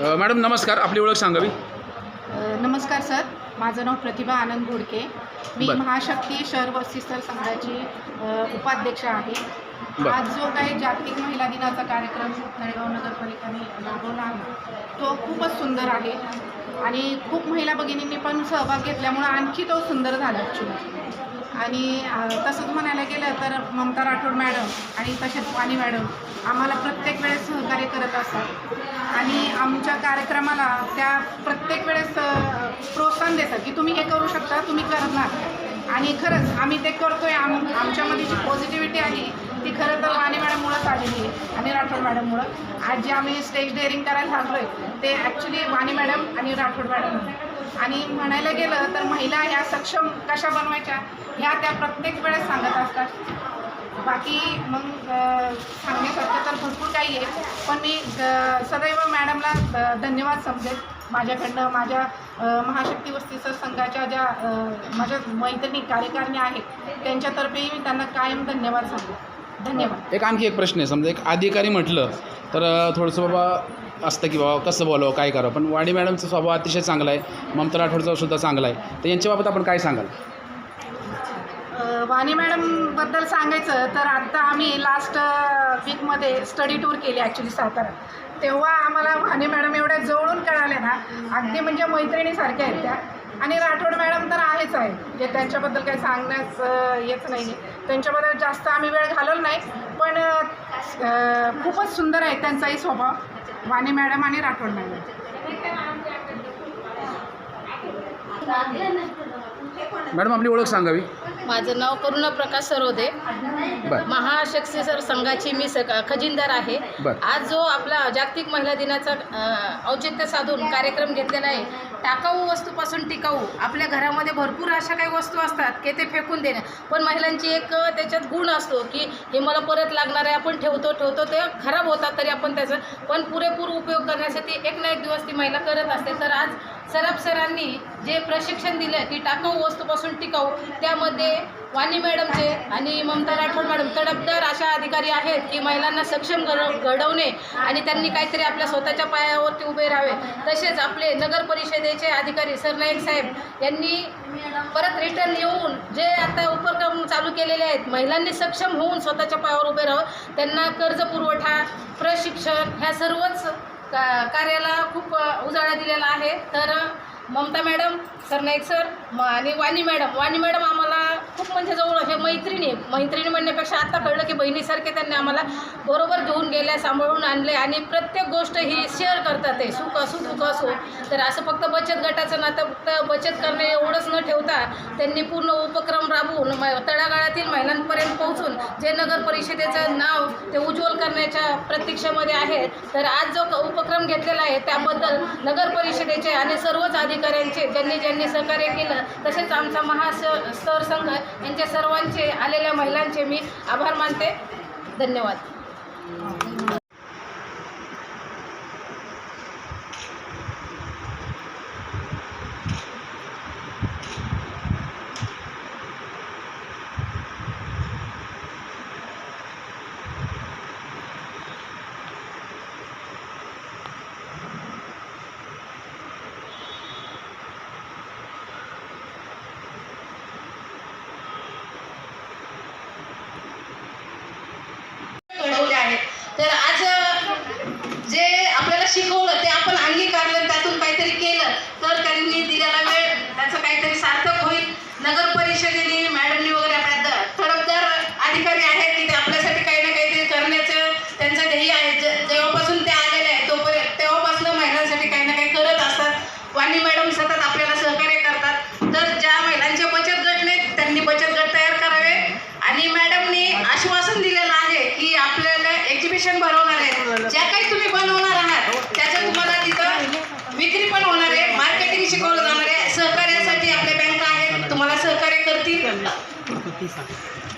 अ, madam नमस्कार. आपली ओळख सांगावी? अ, नमस्कार सर. माझं नाव प्रतिभा आनंद घोडके. मी बरं. महाशक्ती शहर वस्तीस्तर संघाची अ, उपाध्यक्ष आहे. बरं. आज जो काही जागतिक महिला दिनाचा कार्यक्रम तळेगाव नगरपालिकेने राबवला आहे तो खूपच सुंदर आहे. आणि खूप महिला भगिनींनी पण सहभाग घेतल्यामुळं आणखी तो सुंदर झाला ॲक्च्युली आणि तसंच म्हणायला गेलं तर ममता राठोड मॅडम आणि तसेच वाणी मॅडम आम्हाला प्रत्येक वेळेस सहकार्य करत असतात. आणि आमच्या कार्यक्रमाला त्या प्रत्येक वेळेस प्रोत्साहन देतात की तुम्ही हे करू शकता तुम्ही करणार. आणि खरंच आम्ही ते करतो आहे आम आमच्यामध्ये जी पॉझिटिव्हिटी आहे ती खरं तर वाणी मॅडममुळंच आलेली आहे. आणि राठोड मॅडममुळं. आज जे आम्ही स्टेज डेअरिंग करायला लागलो आहे ते ॲक्च्युली वाणी मॅडम आणि राठोड मॅडम. आणि म्हणायला गेलं तर महिला ह्या सक्षम कशा बनवायच्या ह्या त्या प्रत्येक वेळेस सांगत असतात. बाकी मग सांगण्यासारखं तर भरपूर काही आहे पण मी सदैव मॅडमला धन्यवाद समजेल. माझ्याकडनं माझ्या महाशक्ती वस्तीचं संघाच्या ज्या माझ्या मैत्रिणी कार्यकारिणी आहेत त्यांच्यातर्फेही मी त्यांना कायम धन्यवाद सांगेल. धन्यवाद. एक आणखी एक प्रश्न आहे. समजा एक अधिकारी म्हटलं तर थोडंसं बाबा असतं की बाबा कसं बोलावं काय करावं? पण वाडी मॅडमचा स्वभाव अतिशय चांगला आहे. ममता राठोडचा सुद्धा चांगला आहे. तर यांच्याबाबत आपण काय सांगाल? वाणी मॅडमबद्दल सांगायचं तर आत्ता आम्ही लास्ट वीकमध्ये स्टडी टूर केली ॲक्च्युली साताऱ्यात तेव्हा आम्हाला वाणी मॅडम एवढ्या जवळून कळाल्या ना. अगदी म्हणजे मैत्रिणीसारख्या आहेत त्या. आणि राठोड मॅडम तर आहेच आहे. म्हणजे त्यांच्याबद्दल काही सांगण्यास येत नाही त्यांच्याबद्दल जास्त आम्ही वेळ घालवला नाही. पण खूपच सुंदर आहे त्यांचाही स्वभाव. वाणी मॅडम आणि राठोड मॅडम. मॅडम आपली ओळख सांगावी माझं नाव करुणा प्रकाश सरोदे. बरं. महाशक्ती सर संघाची मी स खजिनदार आहे. बरं. आज जो आपला जागतिक महिला दिनाचा अ, औचित्य साधून कार्यक्रम घेतलेला आहे टाकाऊ वस्तूपासून टिकाऊ आपल्या घरामध्ये भरपूर अशा काही वस्तू असतात की ते फेकून देणं. पण महिलांची एक अ, त्याच्यात गुण असतो की हे मला परत लागणार आहे आपण ठेवतो ठेवतो ते खराब होतात तरी आपण त्याचं पण पुरेपूर उपयोग करण्यासाठी एक ना एक दिवस ती महिला करत असते. तर आज सरप सरांनी जे प्रशिक्षण दिलं की टाकाऊ वस्तूपासून टिकाऊ त्यामध्ये वाणी मॅडमचे आणि ममता राठोड मॅडम तडफदार अशा अधिकारी आहेत की महिलांना सक्षम घड घडवणे आणि त्यांनी काहीतरी आपल्या स्वतःच्या पायावरती उभे राहावे. तसेच आपले नगर परिषदेचे अधिकारी सरनाईक साहेब यांनी परत रिटर्न येऊन जे आता उपक्रम चालू केलेले आहेत महिलांनी सक्षम होऊन स्वतःच्या पायावर उभे राहावं. त्यांना कर्ज पुरवठा प्रशिक्षण ह्या सर्वच का कार्याला खूप उजाळा दिलेला आहे. तर ममता मॅडम सरनाईक सर आणि वाणी मॅडम. वाणी मॅडम आम्हाला खूप म्हणजे जवळ हे मैत्रिणी मैत्रिणी म्हणण्यापेक्षा आता कळलं की बहिणीसारखे त्यांनी आम्हाला बरोबर घेऊन गेल्या सांभाळून आणले आणि प्रत्येक गोष्ट ही शेअर करतात ते. सुख असू दुःख असू. तर असं फक्त बचत गटाचं नातं फक्त बचत करणे एवढंच न ठेवता त्यांनी पूर्ण उपक्रम राबवून म तळागाळातील महिलांपर्यंत पोहोचून जे नगर परिषदेचं नाव ते उज्ज्वल करण्याच्या प्रतीक्षेमध्ये आहे. तर आज जो क- उपक्रम घेतलेला आहे त्याबद्दल नगर परिषदेचे आणि सर्वच अधिकाऱ्यांचे ज्यांनी ज्यांनी सहकार्य केलं तसेच आमचा महास स्तर संघ यांच्या सर्वांचे आलेल्या महिलांचे मी आभार मानते. धन्यवाद घडवले आहेत तर आज अ, जे आपल्याला शिकवलं ते आपण अंगीकारलं त्यातून काहीतरी केलं तर त्यांनी दिलेला वेळ त्याचं काहीतरी सार्थक होईल नगर परिषदेने मॅडमनी वगैरे आपल्या द- तडफदार अधिकारी आहेत की ते आपल्यासाठी काही ना काहीतरी करण्याचं त्यांचं ध्येय आहे ज- जेव्हापासून ते आलेले आहेत तोपर्यंत तेव्हापासून महिलांसाठी काही ना काही करत असतात वाणी मॅडम सतत आपल्याला सहकार्य करतात तर ज्या महिलांचे बचत गट नाहीत त्यांनी बचत गट तयार करावे आणि मॅडमनी आश्वासन दिलेलं आहे की आपल्याला एक्झिबिशन भरवणार आहे ज्या काही तुम्ही बनवणार आहात त्याचं तुम्हाला तिथं विक्री पण होणार आहे मार्केटिंग शिकवलं जाणार आहे सहकार्यासाठी आपल्या बँका आहेत तुम्हाला सहकार्य करतील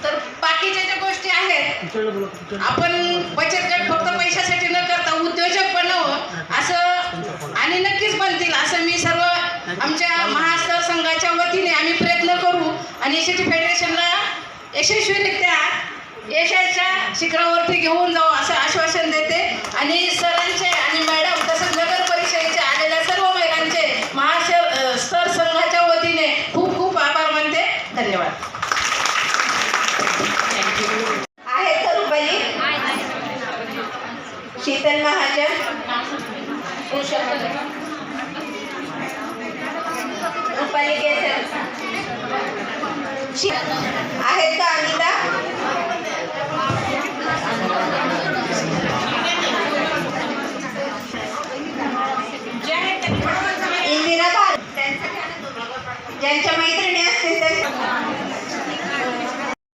तर बाकीच्या ज्या गोष्टी आहेत आपण बचत गट फक्त पैशासाठी न करता उद्योजक बनावं असं आणि नक्कीच बनतील असं मी सर्व आमच्या महास्तर संघाच्या वतीने आम्ही प्रयत्न करू. आणि एस फेडरेशनला यशस्वीरित्या यशाच्या शिखरावरती घेऊन जाऊ असं आश्वासन देते आणि सरांचे आणि मॅडम तसंच नगर परिषद आहेत का रुपाली? शीतल महाजन? रुपाली केसर? आहेत का अनिता?